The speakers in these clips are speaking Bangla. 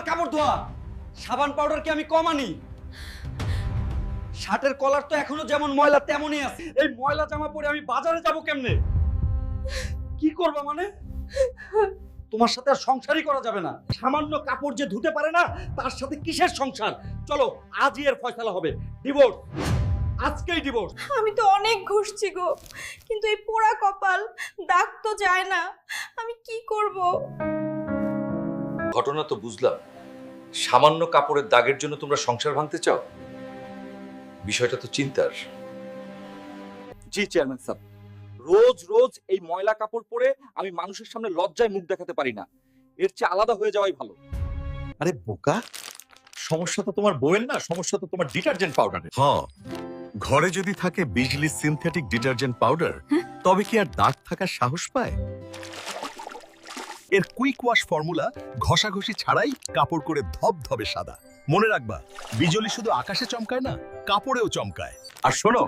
আমার কাপড় ধোয়া। সাবান পাউডার কি আমি কম আনি? শার্টের কলার তো এখনও যেমন ময়লা, তেমনই আছে। এই ময়লা জামা পরে আমি বাজারে যাব কেমনে? কি করবা মানে? তোমার সাথে আর সংসারই করা যাবে না। সামান্য কাপড় যে ধুতে পারে না, তার সাথে কিসের সংসার? চলো, আজই এর ফয়সালা হবে। ডিভোর্স আজকেই ডিভোর্স আমি তো অনেক ঘুরছি গো, কিন্তু এই পোড়া কপাল দাগ তো যায় না। আমি কি করব? ঘটনা তো বুঝলাম। সামান্য কাপড়ের দাগের জন্য তোমরা সংসার ভাঙতে চাও? বিষয়টা তো চিন্তার। জি চেয়ারম্যান স্যার। রোজ রোজ এই ময়লা কাপড় পরে আমি মানুষের সামনে লজ্জায় মুখ দেখাতে পারি না। এর চেয়ে আলাদা হয়ে যাওয়াই ভালো। আরে বোকা! সমস্যা তো তোমার বউয়ের না সমস্যা তো তোমার ডিটারজেন্ট পাউডারের। হ্যাঁ ঘরে যদি থাকে বিজলি সিনথেটিক ডিটারজেন্ট পাউডার তবে কি আর দাগ থাকার সাহস পায়? এর কুইক ওয়াশ ফর্মুলা ঘষাঘষি ছাড়াই কাপড় করে ধবধবে সাদা। মনে রাখবা, বিজলি শুধু আকাশে চমকায় না, কাপড়েও চমকায়। আর শোনো,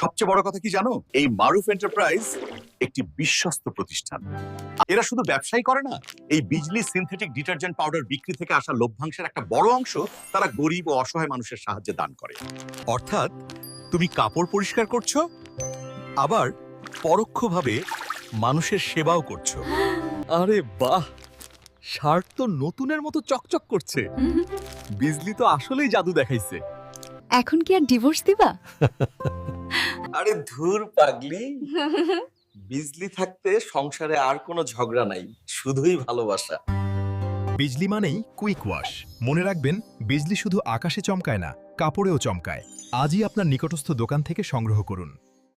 সবচেয়ে বড় কথা কি জানো? এই মারুফ এন্টারপ্রাইজ একটি বিশ্বস্ত প্রতিষ্ঠান। এরা শুধু ব্যবসায়ী করে না, এই বিজলি সিনথেটিক ডিটারজেন্ট পাউডার বিক্রি থেকে আসা লভ্যাংশের একটা বড় অংশ তারা গরিব ও অসহায় মানুষের সাহায্যে দান করে। অর্থাৎ, তুমি কাপড় পরিষ্কার করছ, আবার পরোক্ষভাবে মানুষের সেবাও করছ। আরে বাহ! শার্ট তো নতুনের মতো চকচক করছে। বিজলি তো আসলেই জাদু দেখাইছে। এখন কি আর ডিভোর্স দিবা? আরে ধুর পাগলি। বিজলি থাকতে সংসারে আর কোনো ঝগড়া নাই শুধুই ভালোবাসা। বিজলি মানেই কুইক ওয়াশ মনে রাখবেন বিজলি শুধু আকাশে চমকায় না কাপড়েও চমকায়। আজই আপনার নিকটস্থ দোকান থেকে সংগ্রহ করুন।